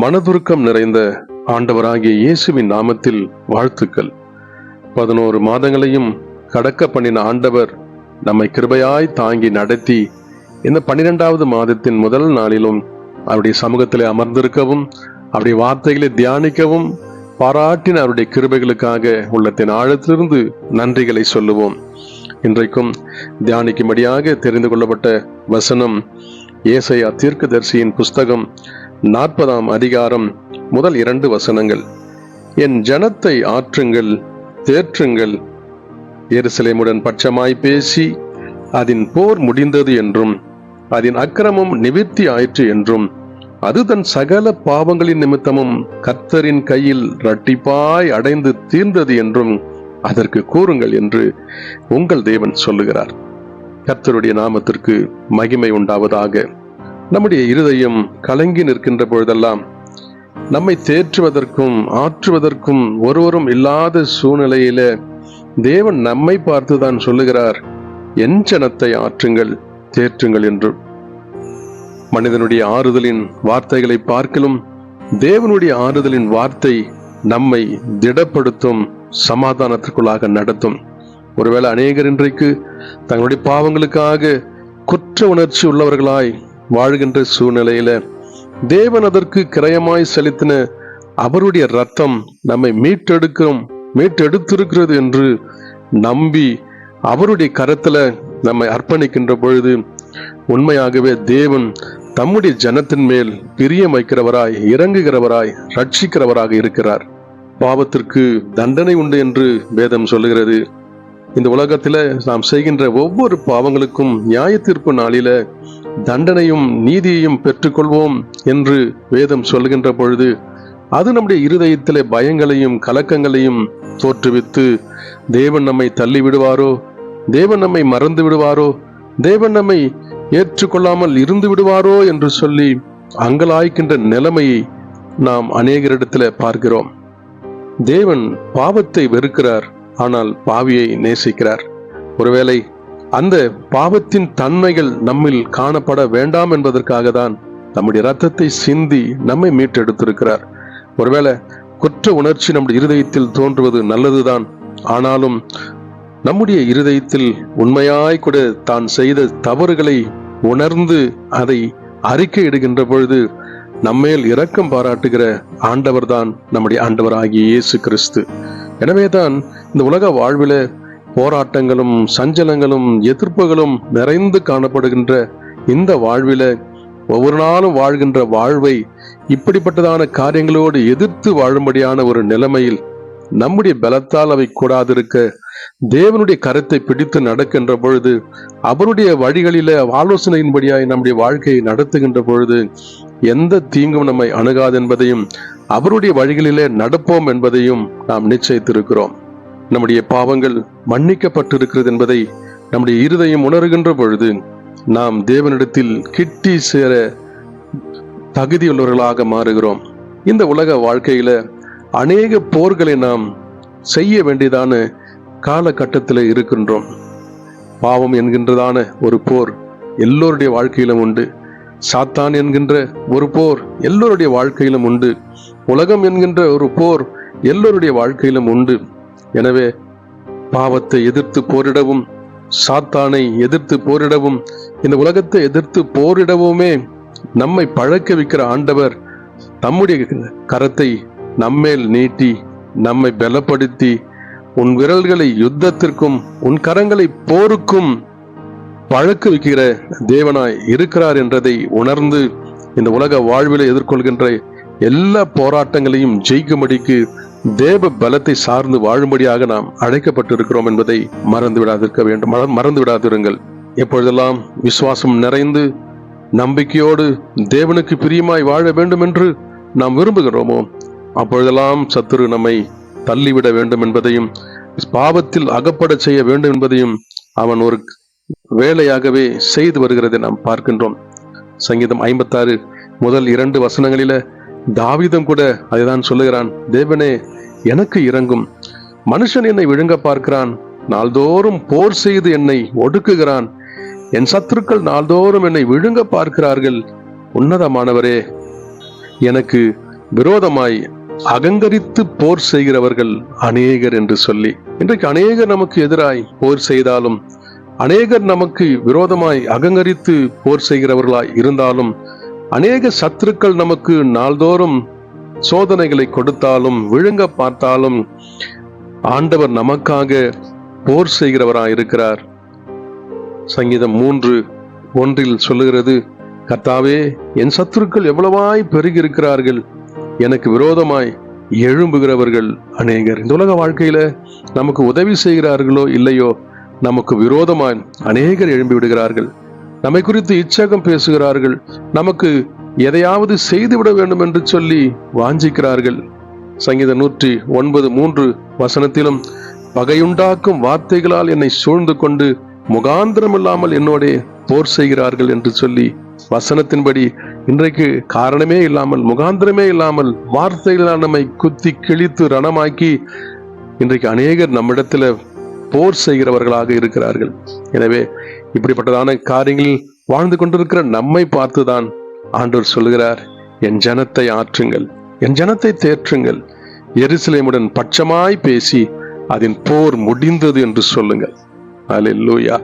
மனதுருக்கம் நிறைந்த ஆண்டவராகிய இயேசுவின் நாமத்தில் வாழ்த்துக்கள். பதினோரு மாதங்களையும் கடக்க பண்ணின ஆண்டவர் நம்மை கிருபையாய் தாங்கி நடத்தி இந்த பன்னிரெண்டாவது மாதத்தின் முதல் நாளிலும் அவருடைய சமூகத்திலே அமர்ந்திருக்கவும் அவருடைய வார்த்தைகளை தியானிக்கவும் பாராட்டின அவருடைய கிருபைகளுக்காக உள்ளத்தின் ஆழத்திலிருந்து நன்றிகளை சொல்லுவோம். இன்றைக்கும் தியானிக்கும்படியாக தெரிந்து கொள்ளப்பட்ட வசனம் ஏசையா தீர்க்கதரிசியின் புஸ்தகம் நாற்பதாம் அதிகாரம் முதல் இரண்டு வசனங்கள். என் ஜனத்தை ஆற்றுங்கள் தேற்றுங்கள். எருசலேமுடன் பட்சமாய் பேசி அதன் போர் முடிந்தது என்றும் அதன் அக்கிரமம் நிவிற்த்தி ஆயிற்று என்றும் அது தன் சகல பாவங்களின் நிமித்தமும் கர்த்தரின் கையில் ரட்டிப்பாய் அடைந்து தீர்ந்தது என்றும் அதற்கு கூறுங்கள் என்று உங்கள் தேவன் சொல்லுகிறார். கர்த்தருடைய நாமத்திற்கு மகிமை உண்டாவதாக. நம்முடைய இருதயம் கலங்கி நிற்கின்ற பொழுதெல்லாம் நம்மை தேற்றுவதற்கும் ஆற்றுவதற்கும் ஒருவரும் இல்லாத சூழ்நிலையில தேவன் நம்மை பார்த்துதான் சொல்லுகிறார் என் ஜனத்தை ஆற்றுங்கள் தேற்றுங்கள் என்று. மனிதனுடைய ஆறுதலின் வார்த்தைகளை பார்க்கலும் தேவனுடைய ஆறுதலின் வார்த்தை நம்மை திடப்படுத்தும் சமாதானத்திற்குள்ளாக நடத்தும். ஒருவேளை அநேகர் இன்றைக்கு தங்களுடைய பாவங்களுக்காக குற்ற உணர்ச்சி உள்ளவர்களாய் வாழ்கின்ற சூழ்நிலையில தேவன் அதற்கு கிரயமாய் செலுத்தின அவருடைய ரத்தம் நம்மை மீட்டெடுக்கும் மீட்டெடுத்திருக்கிறது என்று நம்பி அவருடைய கரத்துல நம்மை அர்ப்பணிக்கின்ற பொழுது உண்மையாகவே தேவன் தம்முடைய ஜனத்தின் மேல் பிரியம் வைக்கிறவராய் இறங்குகிறவராய் ரட்சிக்கிறவராக இருக்கிறார். பாவத்திற்கு தண்டனை உண்டு என்று வேதம் சொல்லுகிறது. இந்த உலகத்தில் நாம் செய்கின்ற ஒவ்வொரு பாவங்களுக்கும் நியாய தீர்ப்பு நாளில தண்டனையும் நீதியையும் பெற்றுக்கொள்வோம் என்று வேதம் சொல்கின்ற பொழுது அது நம்முடைய இருதயத்திலே பயங்களையும் கலக்கங்களையும் தோற்றுவித்து தேவன் நம்மை தள்ளி விடுவாரோ தேவன் நம்மை மறந்து விடுவாரோ? தேவன் நம்மை ஏற்றுக்கொள்ளாமல் இருந்து விடுவாரோ என்று சொல்லி அங்கலாய்க்கின்ற நிலைமையை நாம் அநேகரிடத்தில் பார்க்கிறோம். தேவன் பாவத்தை வெறுக்கிறார் ஆனால் பாவியை நேசிக்கிறார். ஒருவேளை அந்த பாவத்தின் தன்மைகள் நம்மில் காணப்பட வேண்டாம் என்பதற்காக தான் நம்முடைய ரத்தத்தை சிந்தி நம்மை மீட்டெடுத்திருக்கிறார். ஒருவேளை குற்ற உணர்ச்சி நம்முடைய இருதயத்தில் தோன்றுவது நல்லதுதான். ஆனாலும் நம்முடைய இருதயத்தில் உண்மையாய் கூட தான் செய்த தவறுகளை உணர்ந்து அதை அறிக்கை இடுகின்ற பொழுது நம்மேல் இரக்கம் பாராட்டுகிற ஆண்டவர்தான் நம்முடைய ஆண்டவராகிய இயேசு கிறிஸ்து. எனவேதான் இந்த உலக வாழ்வில் போராட்டங்களும் சஞ்சலங்களும் எதிர்ப்புகளும் நிறைந்து காணப்படுகின்ற இந்த வாழ்வில ஒவ்வொரு நாளும் வாழ்கின்ற வாழ்வை இப்படிப்பட்டதான காரியங்களோடு எதிர்த்து வாழும்படியான ஒரு நிலைமையில் நம்முடைய பலத்தால் அவை கூடாதிருக்க தேவனுடைய கருத்தை பிடித்து நடக்கின்ற பொழுது அவருடைய வழிகளில ஆலோசனையின்படியாய் நம்முடைய வாழ்க்கையை நடத்துகின்ற பொழுது எந்த தீங்கும் நம்மை அணுகாது என்பதையும் அவருடைய வழிகளிலே நடப்போம் என்பதையும் நாம் நிச்சயித்திருக்கிறோம். நம்முடைய பாவங்கள் மன்னிக்கப்பட்டிருக்கிறது என்பதை நம்முடைய இருதயம் உணர்கின்ற பொழுது நாம் தேவனிடத்தில் கிட்டி சேர தகுதியுள்ளவர்களாக மாறுகிறோம். இந்த உலக வாழ்க்கையில அநேக போர்களை நாம் செய்ய வேண்டியதான காலகட்டத்தில் இருக்கின்றோம். பாவம் என்கின்றதான ஒரு போர் எல்லோருடைய வாழ்க்கையிலும் உண்டு. சாத்தான் என்கின்ற ஒரு போர் எல்லோருடைய வாழ்க்கையிலும் உண்டு. உலகம் என்கின்ற ஒரு போர் எல்லோருடைய வாழ்க்கையிலும் உண்டு. எனவே பாவத்தை எதிர்த்து போரிடவும் சாத்தானை எதிர்த்து போரிடவும் இந்த உலகத்தை எதிர்த்து போரிடவுமே நம்மை பழக்க வைக்கிற ஆண்டவர் தம்முடைய கரத்தை நம்மேல் நீட்டி நம்மை பலப்படுத்தி உன் விரல்களை யுத்தத்திற்கும் உன் கரங்களை போருக்கும் பழக்க வைக்கிற தேவனாய் இருக்கிறார் என்றதை உணர்ந்து இந்த உலக வாழ்வில் எதிர்கொள்கின்ற எல்லா போராட்டங்களையும் ஜெயிக்கும்படிக்கு தேவ பலத்தை சார்ந்து வாழும்படியாக நாம் அழைக்கப்பட்டிருக்கிறோம் என்பதை மறந்து விடாதிருக்க வேண்டும். மற- மறந்து விடாதிருங்கள். எப்பொழுதெல்லாம் விசுவாசம் நிறைந்து நம்பிக்கையோடு தேவனுக்கு பிரியமாய் வாழ வேண்டும் என்று நாம் விரும்புகிறோமோ அப்பொழுதெல்லாம் சத்துரு நம்மை தள்ளிவிட வேண்டும் என்பதையும் பாவத்தில் அகப்படச் செய்ய வேண்டும் என்பதையும் அவன் ஒரு வேலையாகவே செய்து வருகிறதை நாம் பார்க்கின்றோம். சங்கீதம் ஐம்பத்தாறு முதல் இரண்டு வசனங்களில தாவிதம் கூட அதைதான் சொல்லுகிறான். தேவனே எனக்கு இறங்கும் மனுஷன் என்னை விழுங்க பார்க்கிறான். நாள்தோறும் போர் செய்து என்னை ஒடுக்குகிறான். என் சத்துருக்கள் நாள்தோறும் என்னை விழுங்க பார்க்கிறார்கள். உன்னதமானவரே எனக்கு விரோதமாய் அகங்கரித்து போர் செய்கிறவர்கள் அநேகர் என்று சொல்லி. இன்றைக்கு அநேகர் நமக்கு எதிராய் போர் செய்தாலும் அநேகர் நமக்கு விரோதமாய் அகங்கரித்து போர் செய்கிறவர்களாய் இருந்தாலும் அநேக சத்துருக்கள் நமக்கு நாள்தோறும் சோதனைகளை கொடுத்தாலும் விழுங்க பார்த்தாலும் ஆண்டவர் நமக்காக போர் செய்கிறவராய் இருக்கிறார். சங்கீதம் மூன்று ஒன்றில் சொல்லுகிறது கர்த்தாவே என் சத்துருக்கள் எவ்வளவாய் பெருகி இருக்கிறார்கள் எனக்கு விரோதமாய் எழும்புகிறவர்கள் அநேகர். இந்த உலக வாழ்க்கையில நமக்கு உதவி செய்கிறார்களோ இல்லையோ நமக்கு விரோதமாய் அநேகர் எழும்பி விடுகிறார்கள். நம்மை குறித்து இச்சகம் பேசுகிறார்கள். நமக்கு எதையாவது செய்துவிட வேண்டும் என்று சொல்லி வாஞ்சிக்கிறார்கள். சங்கீத நூற்றி ஒன்பது மூன்று வசனத்திலும் பகையுண்டாக்கும் வார்த்தைகளால் என்னை சூழ்ந்து கொண்டு முகாந்திரம் இல்லாமல் என்னோடே போர் செய்கிறார்கள் என்று சொல்லி வசனத்தின்படி இன்றைக்கு காரணமே இல்லாமல் முகாந்திரமே இல்லாமல் வார்த்தைகளால் நம்மை குத்தி கிழித்து ரணமாக்கி இன்றைக்கு அநேகர் நம்மிடத்துல போர் செய்கிறவர்களாக இருக்கிறார்கள். எனவே இப்படிப்பட்டதான காரியங்களில் வாழ்ந்து கொண்டிருக்கிற நம்மை பார்த்துதான் ஆண்டவர் சொல்லுகிறார் என் ஜனத்தை ஆற்றுங்கள் என் ஜனத்தை தேற்றுங்கள். எருசலேமுடன் பட்சமாய் பேசி அதன் போர் முடிந்தது என்று சொல்லுங்கள். அல்லேலூயா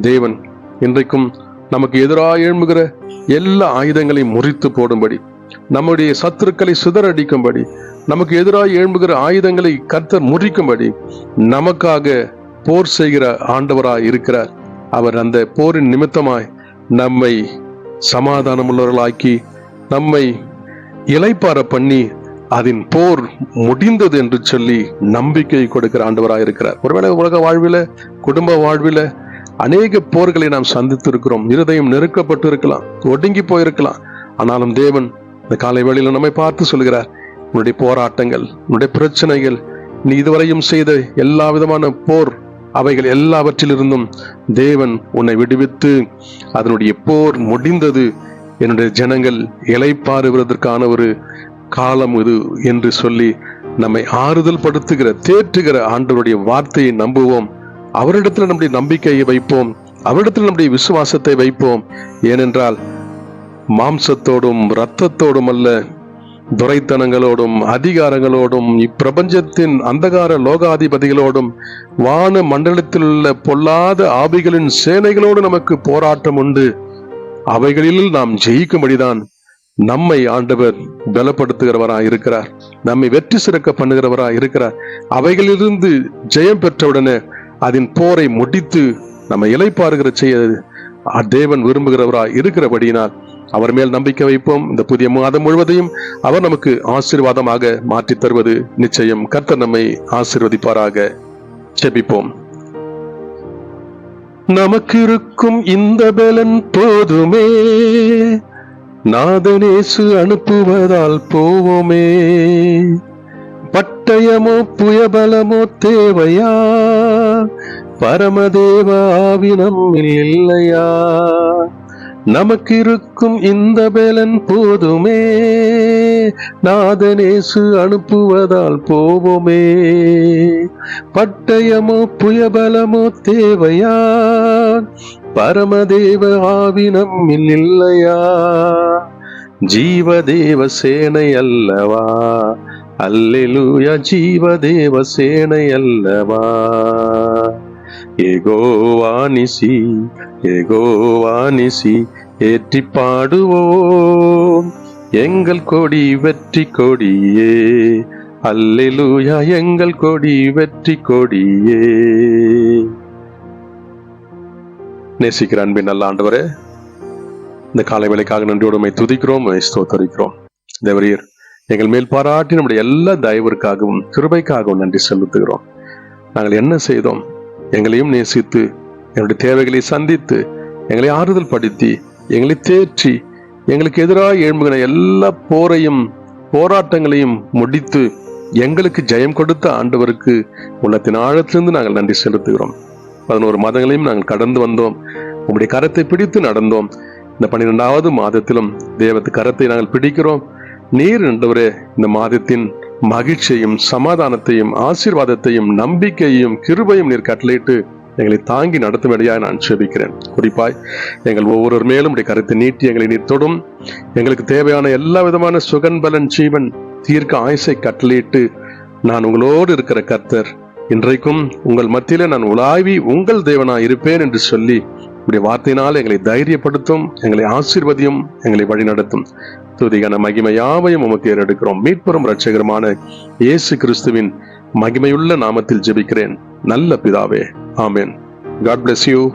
தேவன் இன்றைக்கும் நமக்கு எதிராக எழும்புகிற எல்லா ஆயுதங்களையும் முறித்து போடும்படி நம்முடைய சத்துருக்களை சிதறடிக்கும்படி நமக்கு எதிராக எழும்புகிற ஆயுதங்களை கர்த்தர் முறிக்கும்படி நமக்காக போர் செய்கிற ஆண்டவராய் இருக்கிறார். அவர் அந்த போரின் நிமித்தமாய் நம்மை சமாதானமுள்ளவர்களாக்கி நம்மை இலைப்பார பண்ணி அதன் போர் முடிந்தது என்று சொல்லி நம்பிக்கை கொடுக்கிற ஆண்டவராக இருக்கிறார் ஒருவேளை உலக வாழ்வில குடும்ப வாழ்வில அநேக போர்களை நாம் சந்தித்து இருக்கிறோம் இருதயம் நெருக்கப்பட்டு இருக்கலாம் ஒடுங்கி போயிருக்கலாம். ஆனாலும் தேவன் இந்த காலை வேளையில் நம்மை பார்த்து சொல்கிறார் உன்னுடைய போராட்டங்கள் உன்னுடைய பிரச்சனைகள் நீ இதுவரையும் செய்த எல்லா விதமான போர் அவைகள் எல்லாவற்றிலிருந்தும் தேவன் உன்னை விடுவித்து அதனுடைய போர் முடிந்தது. என்னுடைய ஜனங்கள் இலைப்பாறுவதற்கான ஒரு காலம் இது என்று சொல்லி நம்மை ஆறுதல் படுத்துகிற தேற்றுகிற ஆண்டவருடைய வார்த்தையை நம்புவோம். அவரிடத்தில் நம்முடைய நம்பிக்கையை வைப்போம். அவரிடத்தில் நம்முடைய விசுவாசத்தை வைப்போம். ஏனென்றால் மாம்சத்தோடும் இரத்தத்தோடும் அல்ல துரைத்தனங்களோடும் அதிகாரங்களோடும் இப்பிரபஞ்சத்தின் அந்தகார லோகாதிபதிகளோடும் வான மண்டலத்தில் உள்ள பொல்லாத ஆவிகளின் சேனைகளோடு நமக்கு போராட்டம் உண்டு. அவைகளில் நாம் ஜெயிக்கும்படிதான் நம்மை ஆண்டவர் பலப்படுத்துகிறவராய் இருக்கிறார் நம்மை வெற்றி சிறக்க பண்ணுகிறவராய் இருக்கிறார் அவைகளிலிருந்து ஜெயம் பெற்றவுடனே அதன் போரை முடித்து நம்ம இலைப்பாருகிற செய்ய தேவன் விரும்புகிறவராய் இருக்கிறபடியினால் அவர் மேல் நம்பிக்கை வைப்போம். இந்த புதிய மாதம் முழுவதையும் அவர் நமக்கு ஆசீர்வாதமாக மாற்றி தருவது நிச்சயம். கர்த்தர் நம்மை ஆசீர்வதிப்பாராக. செபிப்போம் நமக்கு இருக்கும் இந்த பலன் போதுமே. நாதனேசு அனுப்புவதால் போவோமே. பட்டயமோ புயபலமோ தேவையா? பரமதேவ ஆவினம் இல்லையா? நமக்கு இருக்கும் இந்த பலன் போதுமே. நாதனேசு அனுப்புவதால் போவோமே. பட்டயமோ புயபலமோ தேவையா பரமதேவ ஆவினம் இல்லையா. ஜீவதேவ சேனை அல்லவா. அல்லேலூயா ஜீவதேவ சேனை அல்லவா. ஏகோவானிசி ஏகோவானிசி ஏற்றி பாடுவோம். எங்கள் கொடி வெற்றி கொடியே அல்லேலூயா எங்கள் கொடி வெற்றி கொடியே. நேசிக்கிற அன்பின் நல்ல ஆண்டவரே இந்த காலை வேலைக்காக நன்றியோடு துதிக்கிறோம் ஸ்தோத்தரிக்கிறோம். தேவரியர் எங்கள் மேல் பாராட்டி நம்முடைய எல்லா தயவிற்காகவும் கிருபைக்காகவும் நன்றி செலுத்துகிறோம். நாங்கள் என்ன செய்தோம்? எங்களையும் நேசித்து எங்களுடைய தேவைகளை சந்தித்து எங்களை ஆறுதல் படுத்தி எங்களை தேற்றி எங்களுக்கு எதிராக எழும்புகிற எல்லா போரையும் போராட்டங்களையும் முடித்து எங்களுக்கு ஜெயம் கொடுத்த ஆண்டவருக்கு உள்ளத்தின் ஆழத்திலிருந்து நாங்கள் நன்றி செலுத்துகிறோம். பதினோரு மாதங்களையும் நாங்கள் கடந்து வந்தோம். உங்களுடைய கரத்தை பிடித்து நடந்தோம். இந்த பன்னிரெண்டாவது மாதத்திலும் தேவத்து கரத்தை நாங்கள் பிடிக்கிறோம். நீர் என்றவரே இந்த மாதத்தின் மகிழ்ச்சியையும் சமாதானத்தையும் ஆசீர்வாதத்தையும் நம்பிக்கையையும் கிருபையும் நீர் கட்டளையிட்டு எங்களை தாங்கி நடத்தும்படியாக நான் செபிக்கிறேன் குறிப்பாய் எங்கள் ஒவ்வொரு மேலும் உடைய கருத்தை நீட்டி எங்களை நீர் தொடும். எங்களுக்கு தேவையான எல்லா விதமான சுகன்பலன் ஜீவன் தீர்க்க ஆயுசை கட்டளையிட்டு நான் உங்களோடு இருக்கிற கர்த்தர். இன்றைக்கும் உங்கள் மத்தியில நான் உலாவி உங்கள் தேவனா இருப்பேன் என்று சொல்லி உடைய வார்த்தையினால் எங்களை தைரியப்படுத்தும் எங்களை ஆசீர்வதியும் எங்களை வழிநடத்தும். துதிகன மகிமை யாவையும் உமக்கு ஏறெடுக்கிறோம். மீட்பெரும் ரட்சகரமான இயேசு கிறிஸ்துவின் மகிமையுள்ள நாமத்தில் ஜெபிக்கிறேன். நல்ல பிதாவே ஆமேன். God bless you